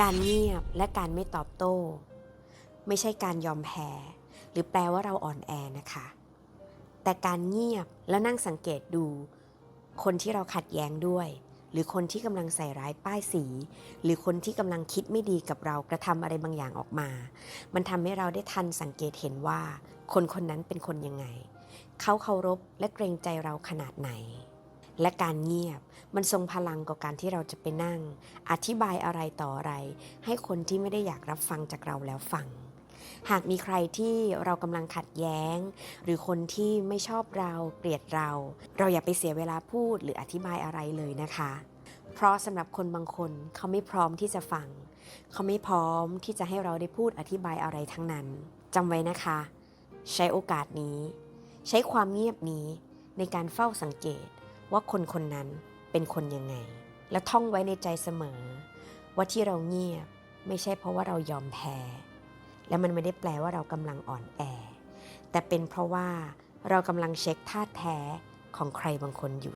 การเงียบและการไม่ตอบโต้ ไม่ใช่การยอมแพ้ หรือแปลว่าเราอ่อนแอนะคะ แต่การเงียบแล้วนั่งสังเกตดู คนที่เราขัดแย้งด้วย หรือคนที่กำลังใส่ร้ายป้ายสี หรือคนที่กำลังคิดไม่ดีกับเรากระทำอะไรบางอย่างออกมา มันทำให้เราได้ทันสังเกตเห็นว่า คนคนนั้นเป็นคนยังไง เขาเคารพและเกรงใจเราขนาดไหน และการเงียบ มันทรงพลังกว่าการที่เราจะไปนั่ง อธิบายอะไรต่ออะไร ให้คนที่ไม่ได้อยากรับฟังจากเราแล้วฟัง หากมีใครที่เรากำลังขัดแย้ง หรือคนที่ไม่ชอบเราเกลียดเรา เราอย่าไปเสียเวลาพูดหรืออธิบายอะไรเลยนะคะ เพราะสำหรับคนบางคนเขาไม่พร้อมที่จะฟัง เขาไม่พร้อมที่จะให้เราได้พูดอธิบายอะไรทั้งนั้นจำไว้นะคะ ใช้โอกาสนี้ ใช้ความเงียบนี้ในการเฝ้าสังเกต ว่าคนคนนั้นเป็นคนยังไง และท่องไว้ในใจเสมอ ว่าที่เราเงียบไม่ใช่เพราะว่าเรายอมแพ้ และมันไม่ได้แปลว่าเรากำลังอ่อนแอ แต่เป็นเพราะว่าเรากำลังเช็คท่าแท้ของใครบางคนอยู่